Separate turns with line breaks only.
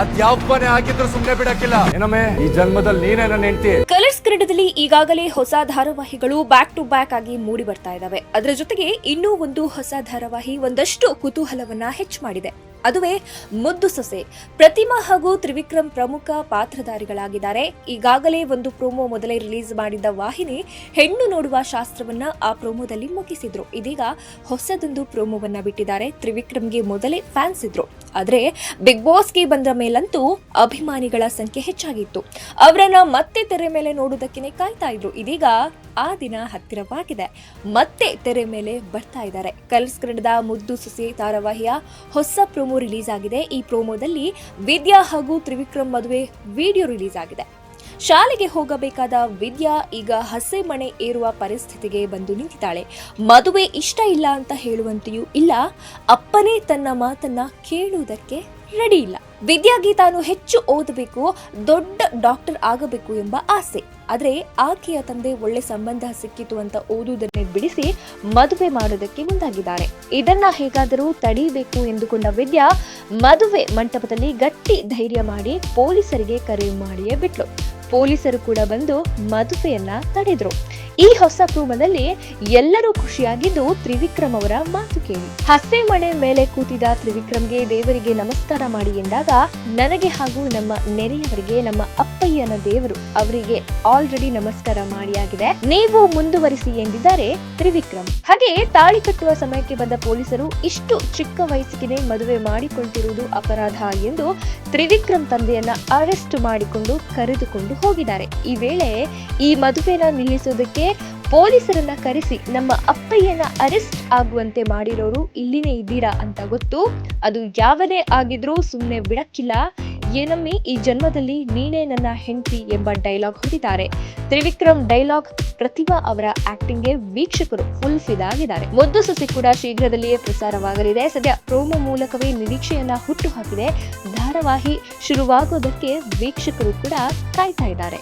ಅದ್ ಸುಮ್ನೆ ಬಿಡಕ್ಕಿಲ್ಲ. ಏನಮ್ಮೆ, ಈ ಜನ್ಮದಲ್ಲಿ ನೀನೇ ನನ್ನ
ಕಲರ್ಸ್ ಕನ್ನಡದಲ್ಲಿ ಈಗಾಗಲೇ ಹೊಸ ಧಾರಾವಾಹಿಗಳು ಬ್ಯಾಕ್ ಟು ಬ್ಯಾಕ್ ಆಗಿ ಮೂಡಿ ಬರ್ತಾ ಇದಾವೆ. ಅದರ ಜೊತೆಗೆ ಇನ್ನೂ ಒಂದು ಹೊಸ ಧಾರಾವಾಹಿ ಒಂದಷ್ಟು ಕುತೂಹಲವನ್ನ ಹೆಚ್ಚು ಮಾಡಿದೆ. ಅದುವೇ ಮುದ್ದು ಸೊಸೆ. ಪ್ರತಿಮಾ ಹಾಗೂ ತ್ರಿವಿಕ್ರಮ್ ಪ್ರಮುಖ ಪಾತ್ರಧಾರಿಗಳಾಗಿದ್ದಾರೆ. ಈಗಾಗಲೇ ಒಂದು ಪ್ರೋಮೋ ಮೊದಲೇ ರಿಲೀಸ್ ಮಾಡಿದ್ದ ವಾಹಿನಿ ಹೆಣ್ಣು ನೋಡುವ ಶಾಸ್ತ್ರವನ್ನ ಆ ಪ್ರೋಮೋದಲ್ಲಿ ಮುಗಿಸಿದ್ರು. ಇದೀಗ ಹೊಸದೊಂದು ಪ್ರೋಮೋವನ್ನ ಬಿಟ್ಟಿದ್ದಾರೆ. ತ್ರಿವಿಕ್ರಮ್ಗೆ ಮೊದಲೇ ಫ್ಯಾನ್ಸ್ ಇದ್ರು. ಆದ್ರೆ ಬಿಗ್ ಬಾಸ್ಗೆ ಬಂದ ಮೇಲಂತೂ ಅಭಿಮಾನಿಗಳ ಸಂಖ್ಯೆ ಹೆಚ್ಚಾಗಿತ್ತು. ಅವರನ್ನ ಮತ್ತೆ ತೆರೆ ಮೇಲೆ ನೋಡುವುದಕ್ಕೆ ಕಾಯ್ತಾ ಇದ್ರು. ಇದೀಗ ಆ ದಿನ ಹತ್ತಿರವಾಗಿದೆ. ಮತ್ತೆ ತೆರೆ ಮೇಲೆ ಬರ್ತಾ ಇದ್ದಾರೆ. ಕಲರ್ಸ್ ಕನ್ನಡದ ಮುದ್ದು ಸುಸಿ ಧಾರಾವಾಹಿಯ ಹೊಸ ಪ್ರೋಮೋ ರಿಲೀಸ್ ಆಗಿದೆ. ಈ ಪ್ರೋಮೋದಲ್ಲಿ ವಿದ್ಯಾ ಹಾಗೂ ತ್ರಿವಿಕ್ರಮ್ ಮದುವೆ ವಿಡಿಯೋ ರಿಲೀಸ್ ಆಗಿದೆ. ಶಾಲೆಗೆ ಹೋಗಬೇಕಾದ ವಿದ್ಯಾ ಈಗ ಹಸೆ ಮಣೆ ಏರುವ ಪರಿಸ್ಥಿತಿಗೆ ಬಂದು ನಿಂತಿದ್ದಾಳೆ. ಮದುವೆ ಇಷ್ಟ ಇಲ್ಲ ಅಂತ ಹೇಳುವಂತೆಯೂ ಇಲ್ಲ. ಅಪ್ಪನೇ ತನ್ನ ಮಾತನ್ನ ಕೇಳುವುದಕ್ಕೆ ರೆಡಿ ಇಲ್ಲ. ವಿದ್ಯಾಗೆ ತಾನು ಹೆಚ್ಚು ಓದಬೇಕು, ದೊಡ್ಡ ಡಾಕ್ಟರ್ ಆಗಬೇಕು ಎಂಬ ಆಸೆ. ಆದರೆ ಆಕೆಯ ತಂದೆ ಒಳ್ಳೆ ಸಂಬಂಧ ಸಿಕ್ಕಿತು ಅಂತ ಓದುವುದನ್ನೇ ಬಿಡಿಸಿ ಮದುವೆ ಮಾಡೋದಕ್ಕೆ ಮುಂದಾಗಿದ್ದಾರೆ. ಇದನ್ನ ಹೇಗಾದರೂ ತಡೀಬೇಕು ಎಂದುಕೊಂಡ ವಿದ್ಯಾ ಮದುವೆ ಮಂಟಪದಲ್ಲಿ ಗಟ್ಟಿ ಧೈರ್ಯ ಮಾಡಿ ಪೊಲೀಸರಿಗೆ ಕರೆ ಮಾಡಿಯೇ ಬಿಟ್ಲು. ಪೊಲೀಸರು ಕೂಡ ಬಂದು ಮದುವೆಯನ್ನ ತಡೆದ್ರು. ಈ ಹೊಸ ಕೂಮದಲ್ಲಿ ಎಲ್ಲರೂ ಖುಷಿಯಾಗಿದ್ದು ತ್ರಿವಿಕ್ರಮ್ ಅವರ ಮಾತು ಕೇಳಿ. ಹಸೆ ಮಣೆ ಮೇಲೆ ಕೂತಿದ ತ್ರಿವಿಕ್ರಮ್ಗೆ ದೇವರಿಗೆ ನಮಸ್ಕಾರ ಮಾಡಿ ಎಂದಾಗ, ನನಗೆ ಹಾಗೂ ನಮ್ಮ ನೆರೆಯವರಿಗೆ ನಮ್ಮ ಅಪ್ಪಯ್ಯನ ದೇವರು ಅವರಿಗೆ ಆಲ್ರೆಡಿ ನಮಸ್ಕಾರ ಮಾಡಿಯಾಗಿದೆ. ನೀವು ಮುಂದುವರಿಸಿ ಎಂದಿದ್ದಾರೆ ತ್ರಿವಿಕ್ರಮ್. ಹಾಗೆ ತಾಳಿ ಕಟ್ಟುವ ಸಮಯಕ್ಕೆ ಬಂದ ಪೊಲೀಸರು ಇಷ್ಟು ಚಿಕ್ಕ ವಯಸ್ಸಿಗೆ ಮದುವೆ ಮಾಡಿಕೊಂಡಿರುವುದು ಅಪರಾಧ ಎಂದು ತ್ರಿವಿಕ್ರಮ್ ತಂದೆಯನ್ನ ಅರೆಸ್ಟ್ ಮಾಡಿಕೊಂಡು ಕರೆದುಕೊಂಡು ಹೋಗಿದ್ದಾರೆ. ಈ ವೇಳೆ ಈ ಮದುವೆನ ನಿಲ್ಲಿಸೋದಕ್ಕೆ ಪೊಲೀಸರನ್ನ ಕರೆಸಿ ನಮ್ಮ ಅಪ್ಪಯ್ಯನ ಅರೆಸ್ಟ್ ಆಗುವಂತೆ ಮಾಡಿರೋರು ಇಲ್ಲಿನೇ ಇದ್ದೀರಾ ಅಂತ ಗೊತ್ತು. ಅದು ಯಾವನೇ ಆಗಿದ್ರೂ ಸುಮ್ಮನೆ ಬಿಡಕ್ಕಿಲ್ಲ. ಏನಮ್ಮಿ, ಈ ಜನ್ಮದಲ್ಲಿ ನೀನೇ ನನ್ನ ಹೆಂಡತಿ ಎಂಬ ಡೈಲಾಗ್ ಹೊಂದಿದ್ದಾರೆ. ತ್ರಿವಿಕ್ರಮ್ ಡೈಲಾಗ್ ಪ್ರತಿಭಾ ಅವರ ಆಕ್ಟಿಂಗ್ಗೆ ವೀಕ್ಷಕರು ಫುಲ್ ಫಿದಾಗಿದ್ದಾರೆ ಮುದ್ದು ಸಸಿ ಕೂಡ ಶೀಘ್ರದಲ್ಲಿಯೇ ಪ್ರಸಾರವಾಗಲಿದೆ. ಸದ್ಯ ಪ್ರೋಮೋ ಮೂಲಕವೇ ನಿರೀಕ್ಷೆಯನ್ನ ಹುಟ್ಟುಹಾಕಿದೆ ಧಾರಾವಾಹಿ ಶುರುವಾಗೋದಕ್ಕೆ ವೀಕ್ಷಕರು ಕೂಡ ಕಾಯ್ತಾ ಇದ್ದಾರೆ.